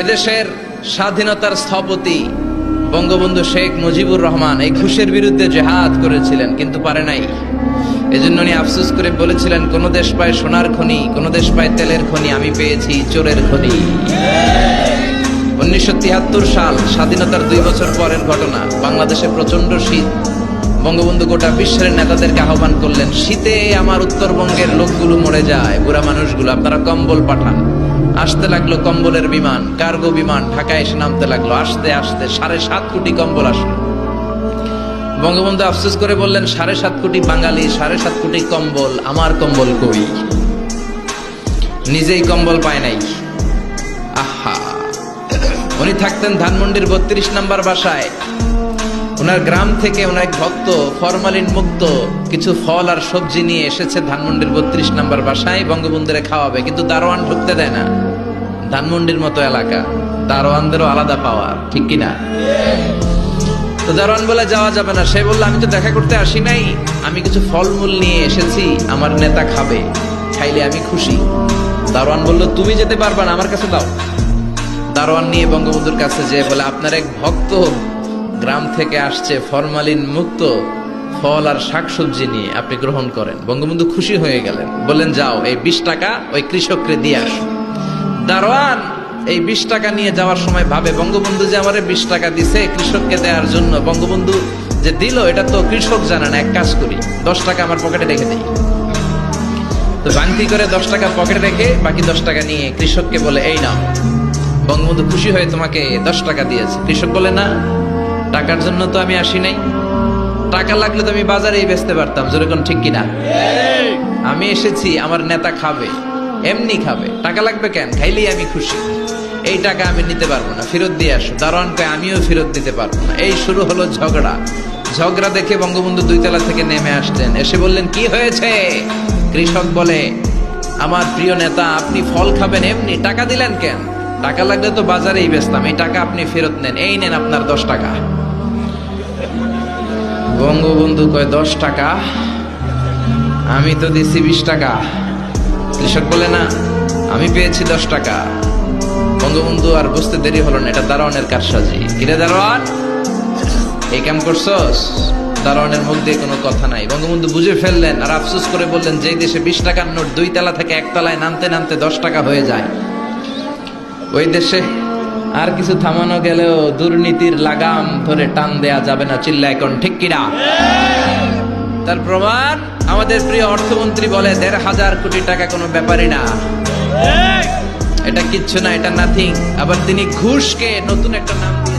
এদেশের স্বাধীনতার স্থপতি বঙ্গবন্ধু শেখ মুজিবুর রহমান এই ঘুষের বিরুদ্ধে জেহাদ করেছিলেন, কিন্তু পারে নাই। এজন্য উনি আফসোস করে বলেছিলেন, কোন দেশ পায় সোনার খনি, কোন দেশ পায় তেলের খনি, আমি পেয়েছি চোরের খনি। উনিশশো তিয়াত্তর সাল, স্বাধীনতার দুই বছর পরের ঘটনা, বাংলাদেশে প্রচণ্ড শীত। বঙ্গবন্ধু গোটা বিশ্বের নেতাদেরকে আহ্বান করলেন, শীতে আমার উত্তরবঙ্গের লোকগুলো মরে যায়, বুড়া মানুষগুলো, আপনারা কম্বল পাঠান। আসতে লাগল কম্বলের বিমান, কার্গো বিমান, ঢাকায় এসে নামতে লাগল। আসতে আসতে সাড়ে সাত কোটি কম্বল আসলো। বঙ্গবন্ধু আফসোস করে বললেন, সাড়ে সাত কোটি বাঙালি, সাড়ে সাত কোটি কম্বল, আমার কম্বল কই? নিজেই কম্বল পায় নাই। আহা। উনি থাকতেন ধানমন্ডির বত্রিশ নাম্বার বাসায়। ওনার গ্রাম থেকে ওনার এক ভক্ত ফরমালিন মুক্ত কিছু ফল আর সবজি নিয়ে এসেছে ধানমন্ডির বত্রিশ নাম্বার বাসায়, বঙ্গবন্ধুরে খাওয়াবে, কিন্তু দারোয়ান ঢুকতে দেয় না। ধানমন্ডির মতো এলাকা, দারোয়ানদেরও আলাদা পাওয়া, ঠিক কিনা? তো দারোয়ান বলে, যাওয়া যাবে না। সে বলল, আমি তো দেখা করতে আসি নাই। আমি কিছু ফলমূল নিয়ে এসেছি, আমার নেতা খাবে, খাইলে আমি খুশি। দারোয়ান বলল, তুমি যেতে পারবা না, আমার কাছে দাও। দারোয়ান নিয়ে বঙ্গবন্ধুর কাছে যে বলে, আপনার এক ভক্ত গ্রাম থেকে আসছে ফরমালিন মুক্ত ফল আর শাকসবজি নিয়ে আপনি গ্রহণ করেন। বঙ্গবন্ধু খুশি হয়ে গেলেন। বললেন, যাও, এই বিশ টাকা ওই কৃষককে দিয়ে আসো। দারোয়ান এই বিশ টাকা নিয়ে যাওয়ার সময় ভাবে, বঙ্গবন্ধু যে আমারে বিশ টাকা দিছে কৃষককে দেওয়ার জন্য, বঙ্গবন্ধু যে দিল, এটা তো কৃষক জানে না, এক কাজ করি, দশ টাকা আমার পকেটে রেখে দেই। তো ভাঙতি করে দশ টাকা পকেটে রেখে বাকি দশ টাকা নিয়ে কৃষককে বলে, এই নাও। বঙ্গবন্ধু খুশি হয়ে তোমাকে দশ টাকা দিয়েছে। কৃষক বলে, না টাকার জন্য তো আমি আসি নাই। টাকা লাগলে তো আমি বাজারেই বেচতে পারতাম, যেরকম ঠিক কিনা। আমি এসেছি, আমার নেতা খাবে, এমনি খাবে। টাকা লাগবে কেন? খাইলেই আমি খুশি। এই টাকা আমি নিতে পারব না, ফেরত দিয়ে আসো। দারোয়ান কয়, আমিও ফেরত দিতে পারব না। এই শুরু হলো ঝগড়া। ঝগড়া দেখে বঙ্গবন্ধু দুইতলা থেকে নেমে আসলেন। এসে বললেন, কি হয়েছে? কৃষক বলে, আমার প্রিয় নেতা, আপনি ফল খাবেন এমনি, টাকা দিলেন কেন? টাকা লাগলে তো বাজারেই বেচতাম, এই টাকা আপনি ফেরত নেন। এই নেন আপনার দশ টাকা। বঙ্গবন্ধু কয়, দশ টাকা? আমি তো দিছি বিশ টাকা। কৃষক বলে, না, আমি পেয়েছি দশ টাকা। বঙ্গবন্ধু, আর বুঝতে দেরি হলো না, এটা দারোয়ানের কারসাজি। কিরে দারোয়ান, এই কাম করছস? দারোয়ানের মুখ দিয়ে কোনো কথা নাই। বঙ্গবন্ধু বুঝে ফেললেন আর আফসোস করে বললেন যে দেশে বিশ টাকার নোট দুই তলা থেকে এক তলায় নামতে নামতে দশ টাকা হয়ে যায়, ওই দেশে আর কিছু থামানো গেলেও দুর্নীতির লাগাম ধরে টান দেয়া যাবে না চিল্লা এখন ঠিক কিনা? তার প্রমাণ? আমাদের প্রিয় অর্থমন্ত্রী বলে দেড় হাজার কোটি টাকা কোনো ব্যাপারই না। এটা কিচ্ছু না এটা নাথিং আবার তিনি ঘুষকে নতুন একটা নাম দিয়ে